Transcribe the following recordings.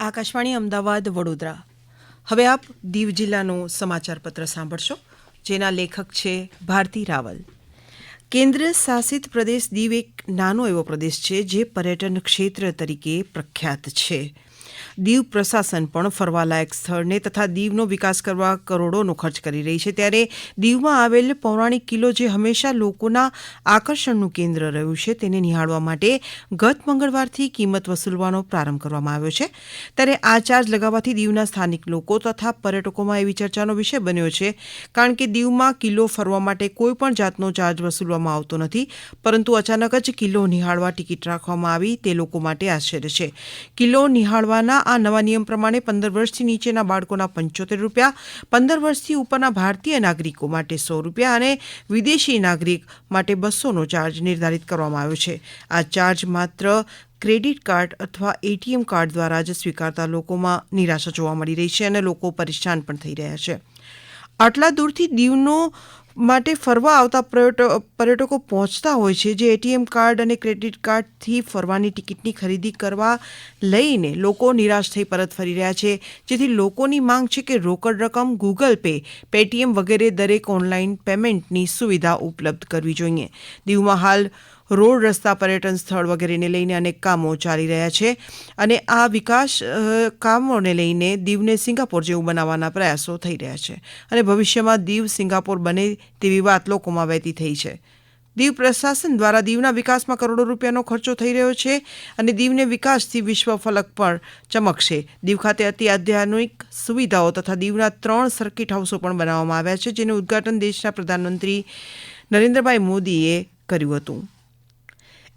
આકાશવાણી અમદાવાદ, વડોદરા. હવે આપ દીવ જિલ્લાનો સમાચાર પત્ર સાંભળશો, જેના લેખક છે ભારતી રાવલ. કેન્દ્ર શાસિત પ્રદેશ દીવ એક નાનો એવો પ્રદેશ છે જે પર્યટન ક્ષેત્ર તરીકે પ્રખ્યાત છે. દીવ પ્રશાસન પણ ફરવાલાયક સ્થળને તથા દીવનો વિકાસ કરવા કરોડોનો ખર્ચ કરી રહી છે. ત્યારે દીવમાં આવેલ પૌરાણિક કિલ્લો જે હંમેશા લોકોના આકર્ષણનું કેન્દ્ર રહ્યું છે, તેને નિહાળવા માટે ગત મંગળવારથી કિંમત વસૂલવાનો પ્રારંભ કરવામાં આવ્યો છે. ત્યારે આ ચાર્જ લગાવવાથી દીવના સ્થાનિક લોકો તથા પર્યટકોમાં એવી ચર્ચાનો વિષય બન્યો છે. કારણ કે દીવમાં કિલ્લો ફરવા માટે કોઈ પણ જાતનો ચાર્જ વસૂલવામાં આવતો નથી, પરંતુ અચાનક જ કિલ્લો નિહાળવા ટિકિટ રાખવામાં આવી, તે લોકો માટે આશ્ચર્ય છે. કિલ્લો નિહાળવાના આ નવા નિયમ પ્રમાણે પંદર વર્ષથી નીચેના બાળકોના પંચોતેર રૂપિયા, પંદર વર્ષથી ઉપરના ભારતીય નાગરિકો માટે સો રૂપિયા અને વિદેશી નાગરિક માટે બસોનો ચાર્જ નિર્ધારિત કરવામાં આવ્યો છે. આ ચાર્જ માત્ર ક્રેડિટ કાર્ડ અથવા એટીએમ કાર્ડ દ્વારા જ સ્વીકારતા લોકોમાં નિરાશા જોવા મળી રહી છે અને લોકો પરેશાન પણ થઈ રહ્યા છે. આટલા દૂરથી દીવનો માટે ફરવા આવતા પર્યટકો પહોંચતા હોય છે, જે એટીએમ કાર્ડ અને ક્રેડિટ કાર્ડથી ફરવાની ટિકિટની ખરીદી કરવા લઈને લોકો નિરાશ થઈ પરત ફરી રહ્યા છે. જેથી લોકોની માંગ છે કે રોકડ રકમ ગૂગલ પે પેટીએમ વગેરે દરેક ઓનલાઈન પેમેન્ટની સુવિધા ઉપલબ્ધ કરવી જોઈએ. દીવમાં હાલ રોડ રસ્તા પર્યટન સ્થળ વગેરેને લઈને અનેક કામો ચાલી રહ્યા છે અને આ વિકાસ કામોને લઈને દીવને સિંગાપોર જેવું બનાવવાના પ્રયાસો થઈ રહ્યા છે અને ભવિષ્યમાં દીવ સિંગાપોર બને તેવી વાત લોકોમાં વહેતી થઈ છે. દીવ પ્રશાસન દ્વારા દીવના વિકાસમાં કરોડો રૂપિયાનો ખર્ચો થઈ રહ્યો છે અને દીવને વિકાસથી વિશ્વ ફલક પર ચમકશે. દીવ ખાતે અતિ આધ્યાત્મિક સુવિધાઓ તથા દીવના ત્રણ સર્કિટ હાઉસો પણ બનાવવામાં આવ્યા છે, જેનું ઉદ્ઘાટન દેશના પ્રધાનમંત્રી નરેન્દ્રભાઈ મોદીએ કર્યું હતું.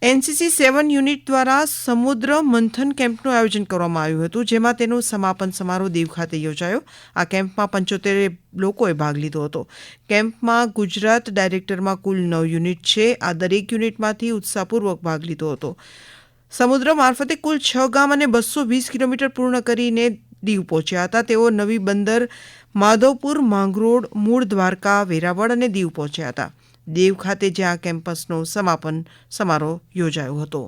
એનસીસી સેવન યુનિટ દ્વારા સમુદ્ર મંથન કેમ્પનું આયોજન કરવામાં આવ્યું હતું, જેમાં તેનું સમાપન સમારોહ દીવ ખાતે યોજાયો. આ કેમ્પમાં પંચોતેર લોકોએ ભાગ લીધો હતો. કેમ્પમાં ગુજરાત ડાયરેક્ટરમાં કુલ નવ યુનિટ છે. આ દરેક યુનિટમાંથી ઉત્સાહપૂર્વક ભાગ લીધો હતો. સમુદ્ર મારફતે કુલ છ ગામ અને બસો વીસ કિલોમીટર પૂર્ણ કરીને દીવ પહોંચ્યા હતા. તેઓ નવી બંદર, માધવપુર, માંગરોળ, મૂળ દ્વારકા, વેરાવળ અને દીવ પહોંચ્યા હતા. દેવ ખાતે જ્યાં કેમ્પસનો સમાપન સમારોહ યોજાયો હતો.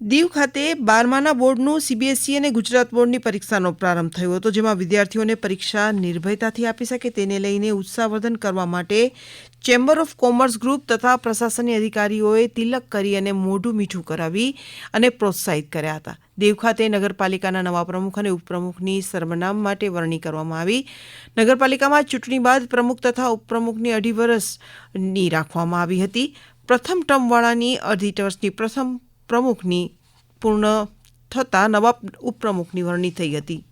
દીવ ખાતે બારમાના બોર્ડનું સીબીએસઈ અને ગુજરાત બોર્ડની પરીક્ષાનો પ્રારંભ થયો હતો, જેમાં વિદ્યાર્થીઓને પરીક્ષા નિર્ભયતાથી આપી શકે તેને લઈને ઉત્સાહવર્ધન કરવા માટે ચેમ્બર ઓફ કોમર્સ ગ્રુપ તથા પ્રશાસનની અધિકારીઓએ તિલક કરી અને મોઢું મીઠું કરાવી અને પ્રોત્સાહિત કર્યા હતા. દેવ ખાતે નગરપાલિકાના નવા પ્રમુખ અને ઉપપ્રમુખની સર્વનામ માટે વરણી કરવામાં આવી. નગરપાલિકામાં ચૂંટણી બાદ પ્રમુખ તથા ઉપપ્રમુખની અઢી વર્ષની રાખવામાં આવી હતી. પ્રથમ ટર્મવાળાની અઢી વર્ષની પ્રથમ પ્રમુખની પૂર્ણ થતાં નવા ઉપપ્રમુખની વરણી થઈ હતી.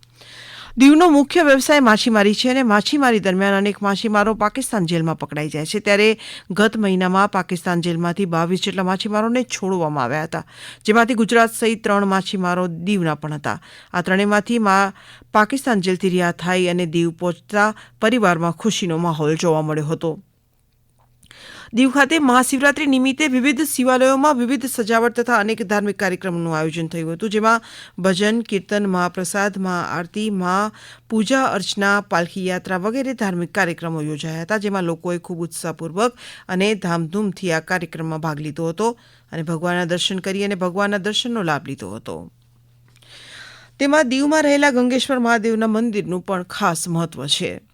દીવનો મુખ્ય વ્યવસાય માછીમારી છે અને માછીમારી દરમિયાન અનેક માછીમારો પાકિસ્તાન જેલમાં પકડાઈ જાય છે. ત્યારે ગત મહિનામાં પાકિસ્તાન જેલમાંથી બાવીસ જેટલા માછીમારોને છોડવામાં આવ્યા હતા. જેમાંથી ગુજરાત સહિત ત્રણ માછીમારો દીવના પણ હતા. આ ત્રણેયમાંથી મા પાકિસ્તાન જેલથી રિહા થઈ અને દીવ પહોંચતા પરિવારમાં ખુશીનો માહોલ જોવા મળ્યો હતો. દીવ ખાતે મહાશિવરાત્રી નિમિત્તે વિવિધ શિવાલયોમાં વિવિધ સજાવટ તથા અનેક ધાર્મિક કાર્યક્રમોનું આયોજન થયું હતું, જેમાં ભજન, કીર્તન, મહાપ્રસાદ, મહાઆરતી મહા પૂજા અર્ચના, પાલખી યાત્રા વગેરે ધાર્મિક કાર્યક્રમો યોજાયા હતા, જેમાં લોકોએ ખૂબ ઉત્સાહપૂર્વક અને ધામધૂમથી આ કાર્યક્રમમાં ભાગ લીધો હતો અને ભગવાનના દર્શન કરી અને ભગવાનના દર્શનનો લાભ લીધો હતો. તેમાં દીવમાં રહેલા ગંગેશ્વર મહાદેવના મંદિરનું પણ ખાસ મહત્વ છે.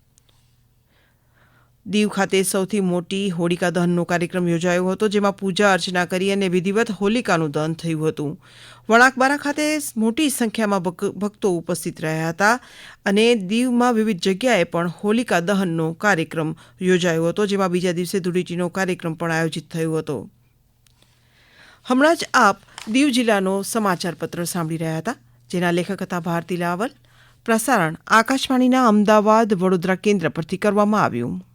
દીવ ખાતે સૌથી મોટી હોળિકા દહનનો કાર્યક્રમ યોજાયો હતો, જેમાં પૂજા અર્ચના કરી અને વિધિવત હોલિકાનું દહન થયું હતું. વણાકબારા ખાતે મોટી સંખ્યામાં ભક- ભક્તો ઉપસ્થિત રહ્યા હતા અને દીવમાં વિવિધ જગ્યાએ પણ હોલિકા દહનનો કાર્યક્રમ યોજાયો હતો, જેમાં બીજા દિવસે ધૂળીટીનો કાર્યક્રમ પણ આયોજિત થયો હતો. હમણાં જ આપ દીવ જિલ્લાનો સમાચાર પત્ર સાંભળી રહ્યા હતા, જેના લેખક હતા ભારતી લાવલ પ્રસારણ આકાશવાણીના અમદાવાદ વડોદરા કેન્દ્ર પરથી કરવામાં આવ્યું.